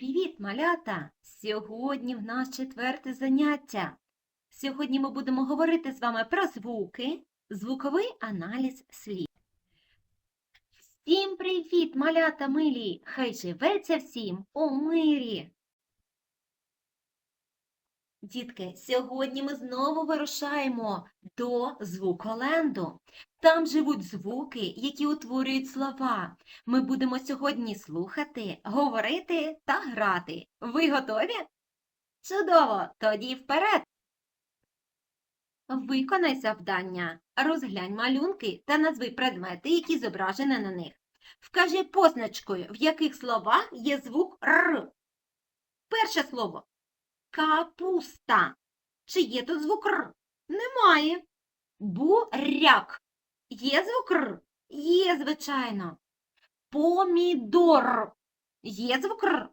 Привіт, малята! Сьогодні в нас четверте заняття. Сьогодні ми будемо говорити з вами про звуки, звуковий аналіз слів. Всім привіт, малята милі! Хай живеться всім у мирі! Дітки, сьогодні ми знову вирушаємо до звуколенду. Там живуть звуки, які утворюють слова. Ми будемо сьогодні слухати, говорити та грати. Ви готові? Чудово! Тоді вперед! Виконай завдання. Розглянь малюнки та назви предмети, які зображені на них. Вкажи позначкою, в яких словах є звук Р. Перше слово капуста. Чи є тут звук Р? Немає. Буряк. Є звук Р? Є, звичайно. Помідор. Є звук Р?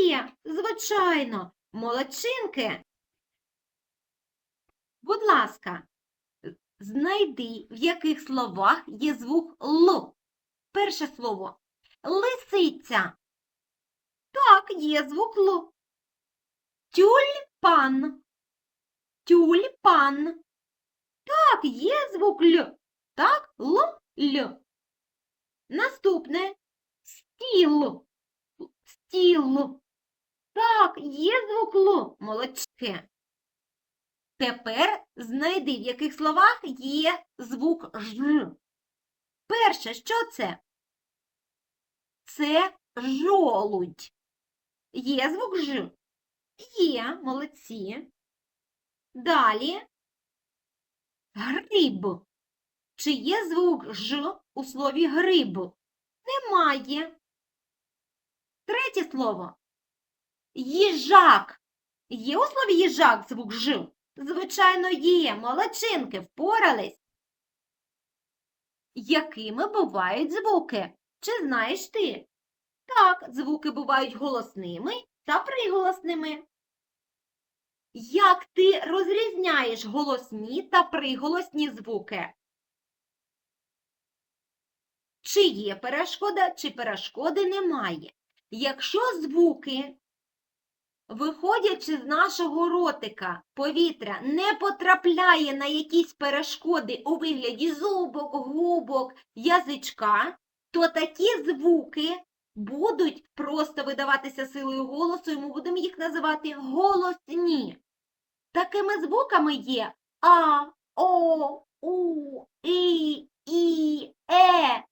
Є, звичайно. Молодчинки. Будь ласка, знайди, в яких словах є звук Л. Перше слово. Лисиця. Так, є звук Л. Тюльпан. Тюльпан. Так, є звук Л. Так, Л, Л. Наступне стіл. Стіл. Так, є звук Л. Молодчики. Тепер знайди, в яких словах є звук Ж. Перше, що це? Це жолудь. Є звук Ж? Є, молодці. Далі. Гриб. Чи є звук Ж у слові гриб? Немає. Третє слово. Їжак. Є у слові їжак звук Ж? Звичайно, є. Молодчинки, впорались. Якими бувають звуки? Чи знаєш ти? Так, звуки бувають голосними та приголосними. Як ти розрізняєш голосні та приголосні звуки? Чи є перешкода, чи перешкоди немає? Якщо звуки, виходячи з нашого ротика, повітря не потрапляє на якісь перешкоди у вигляді зубок, губок, язичка, то такі звуки будуть просто видаватися силою голосу, і ми будемо їх називати голосні. Такими звуками є А, О, У, І, І, Е.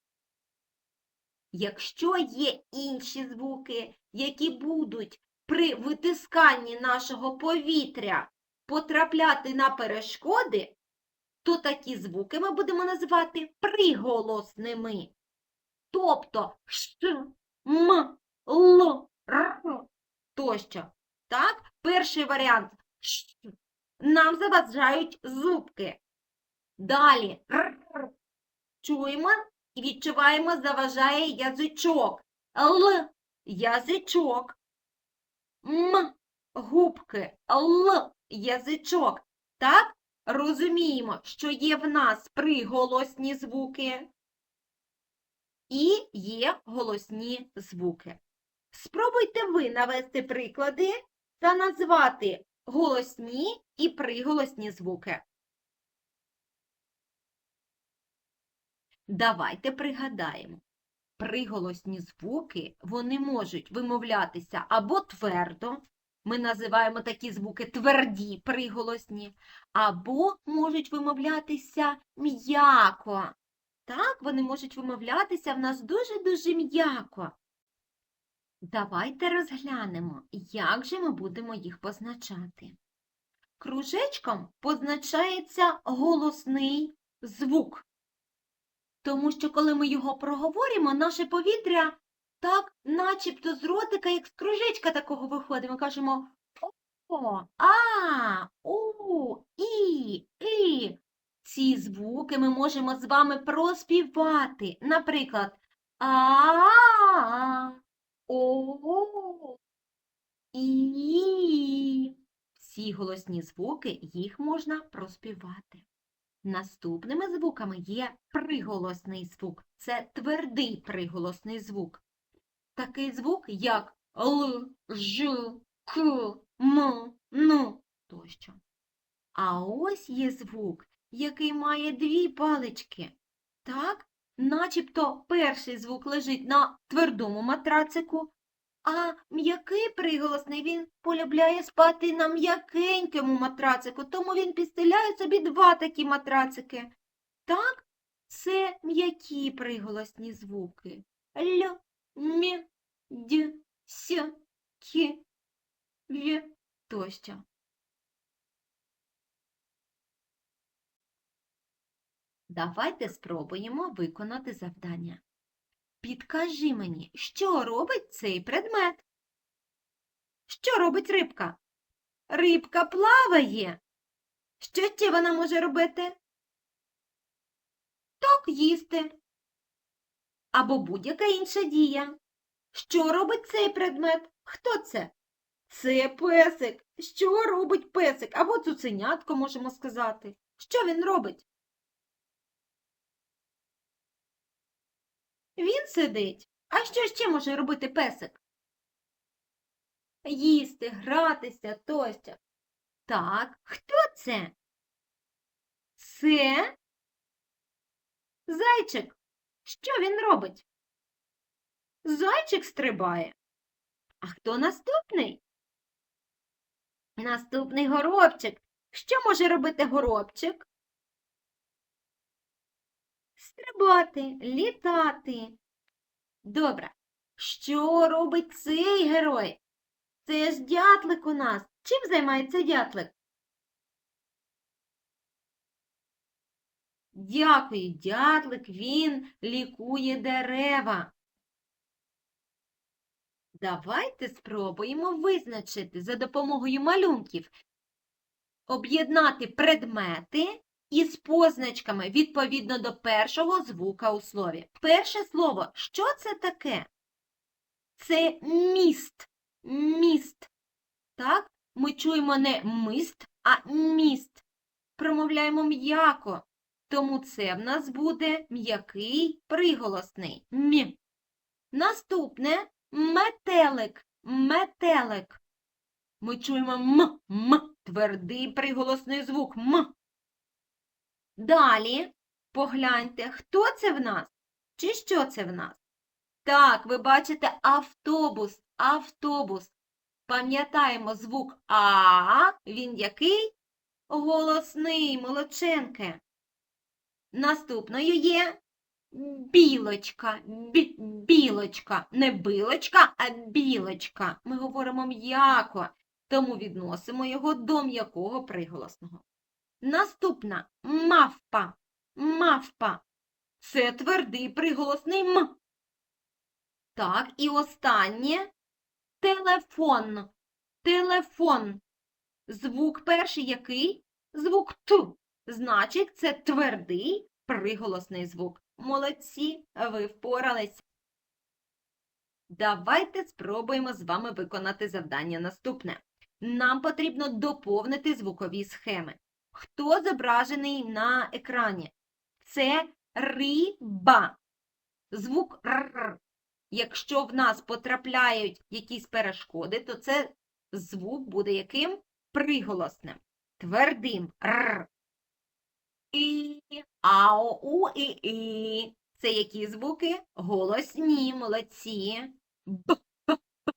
Якщо є інші звуки, які будуть при витисканні нашого повітря потрапляти на перешкоди, то такі звуки ми будемо називати приголосними. Тобто ш, м, л, р тощо. Так, перший варіант. Нам заважають зубки. Далі. Чуємо і відчуваємо, заважає язичок. Л язичок. М губки. Л язичок. Так? Розуміємо, що є в нас приголосні звуки і є голосні звуки. Спробуйте ви навести приклади та назвати голосні і приголосні звуки. Давайте пригадаємо. Приголосні звуки, вони можуть вимовлятися або твердо, ми називаємо такі звуки тверді приголосні, або можуть вимовлятися м'яко. Так, вони можуть вимовлятися в нас дуже-дуже м'яко. Давайте розглянемо, як же ми будемо їх позначати. Кружечком позначається голосний звук. Тому що, коли ми його проговоримо, наше повітря так, начебто з ротика, як з кружечка такого виходить. Ми кажемо О, А, У, І, І. Ці звуки ми можемо з вами проспівати. Наприклад, А, О, І. Всі голосні звуки, їх можна проспівати. Наступними звуками є приголосний звук. Це твердий приголосний звук. Такий звук, як Л, Ж, К, М, Н тощо. А ось є звук, який має дві палички. Так, начебто перший звук лежить на твердому матрацику, а м'який приголосний він полюбляє спати на м'якенькому матрацику, тому він підстеляє собі два такі матрацики. Так, це м'які приголосні звуки. Л, М, Д, С, К, В тощо. Давайте спробуємо виконати завдання. Підкажи мені, що робить цей предмет? Що робить рибка? Рибка плаває. Що ще вона може робити? Так, їсти. Або будь-яка інша дія. Що робить цей предмет? Хто це? Це песик. Що робить песик? Або цуценятко, можемо сказати. Що він робить? Він сидить. А що ще може робити песик? Їсти, гратися тощо. Так, хто це? Це зайчик. Що він робить? Зайчик стрибає. А хто наступний? Наступний горобчик. Що може робити горобчик? Стрибати, літати. Добре. Що робить цей герой? Це ж дятлик у нас. Чим займається дятлик? Дякую, дятлик, він лікує дерева. Давайте спробуємо визначити за допомогою малюнків, об'єднати предмети із позначками відповідно до першого звука у слові. Перше слово, що це таке? Це міст. Міст. Так? Ми чуємо не мист, а міст. Промовляємо м'яко. Тому це в нас буде м'який приголосний. М. Наступне метелик. Метелик. Ми чуємо м, м, твердий приголосний звук м. Далі погляньте, хто це в нас? Чи що це в нас? Так, ви бачите автобус, автобус. Пам'ятаємо звук А, він який? Голосний, молодченке. Наступною є білочка, бі, білочка. Не билочка, а білочка. Ми говоримо м'яко, тому відносимо його до м'якого приголосного. Наступна мавпа, мавпа. Це твердий приголосний м. Так, і останнє телефон. Телефон. Звук перший який? Звук Т. Значить, це твердий приголосний звук. Молодці, ви впорались. Давайте спробуємо з вами виконати завдання наступне. Нам потрібно доповнити звукові схеми. Хто зображений на екрані? Це риба. Звук р. Якщо в нас потрапляють якісь перешкоди, то це звук буде яким? Приголосним. Твердим р. І, ао, у, і, і. Це які звуки? Голосні, молодці. Б, б, б.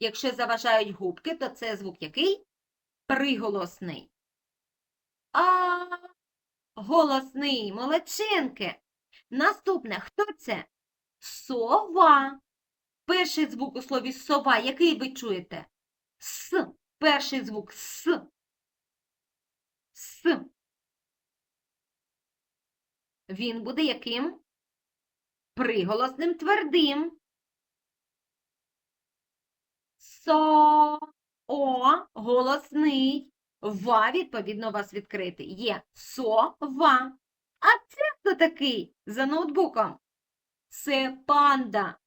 Якщо заважають губки, то це звук який? Приголосний. А, голосний, молодчинки. Наступне, хто це? Сова. Перший звук у слові сова, який ви чуєте? С. Перший звук С. С. Він буде яким? Приголосним твердим. Со, о, голосний. Ва, відповідно, у вас відкритий. Є сова. А це хто такий за ноутбуком? Це панда.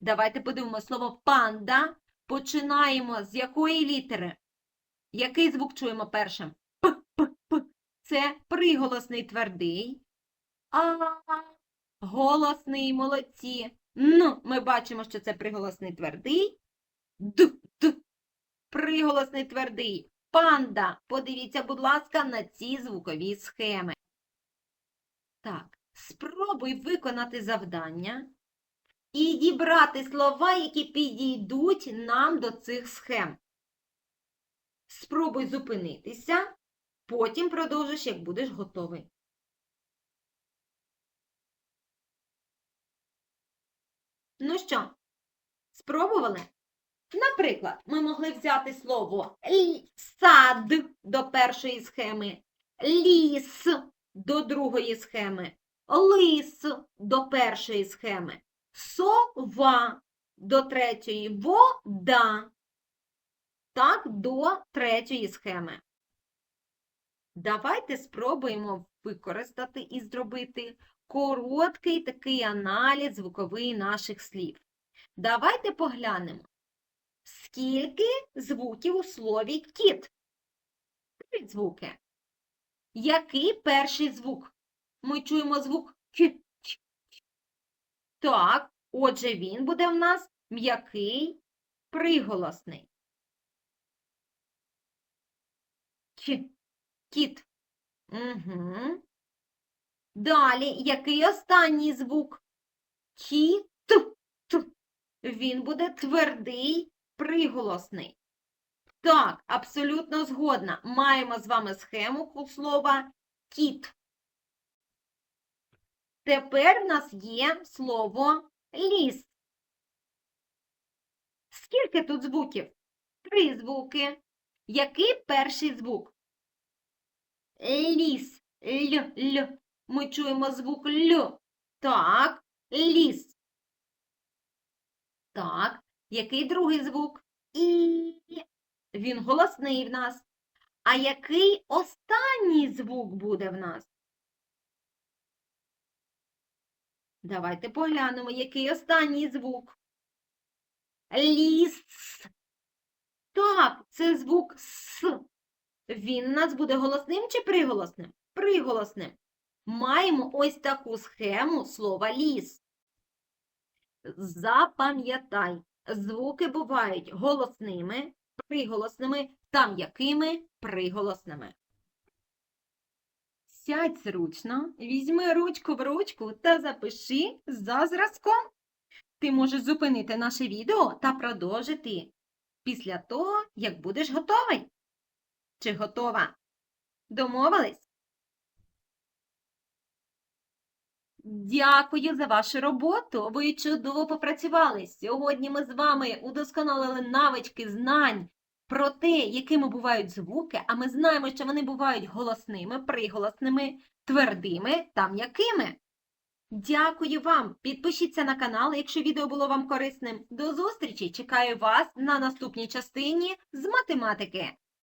Давайте подивимося слово панда. Починаємо з якої літери? Який звук чуємо першим? П, п, п. Це приголосний твердий. А, голосний, молодці. Н, ми бачимо, що це приголосний твердий. Д, д. Приголосний твердий. Панда. Подивіться, будь ласка, на ці звукові схеми. Так, спробуй виконати завдання і дібрати слова, які підійдуть нам до цих схем. Спробуй зупинитися, потім продовжиш, як будеш готовий. Ну що, спробували? Наприклад, ми могли взяти слово сад до першої схеми, ліс до другої схеми, лис до першої схеми, сова до третьої, вода. Так, до третьої схеми. Давайте спробуємо використати і зробити короткий такий аналіз звуковий наших слів. Давайте поглянемо, скільки звуків у слові кіт. Три звуки. Який перший звук? Ми чуємо звук К. Так, отже, він буде в нас м'який приголосний. К. Кіт. Угу. Далі, який останній звук? Кі. Т. Т. Він буде твердий приголосний. Так, абсолютно згодна. Маємо з вами схему слова кіт. Тепер в нас є слово ліс. Скільки тут звуків? Три звуки. Який перший звук? Ліс. Л, Л. Ми чуємо звук Л. Так, ліс. Так, який другий звук? І. Він голосний в нас. А який останній звук буде в нас? Давайте поглянемо, який останній звук. Ліс. Так, це звук С. Він у нас буде голосним чи приголосним? Приголосним. Маємо ось таку схему слова ліс. Запам'ятай, звуки бувають голосними, приголосними та м'якими приголосними. Сядь зручно, візьми ручку в ручку та запиши за зразком. Ти можеш зупинити наше відео та продовжити після того, як будеш готовий. Чи готова? Домовились? Дякую за вашу роботу. Ви чудово попрацювали. Сьогодні ми з вами удосконалили навички знань про те, якими бувають звуки, а ми знаємо, що вони бувають голосними, приголосними, твердими та м'якими. Дякую вам! Підпишіться на канал, якщо відео було вам корисним. До зустрічі! Чекаю вас на наступній частині з математики.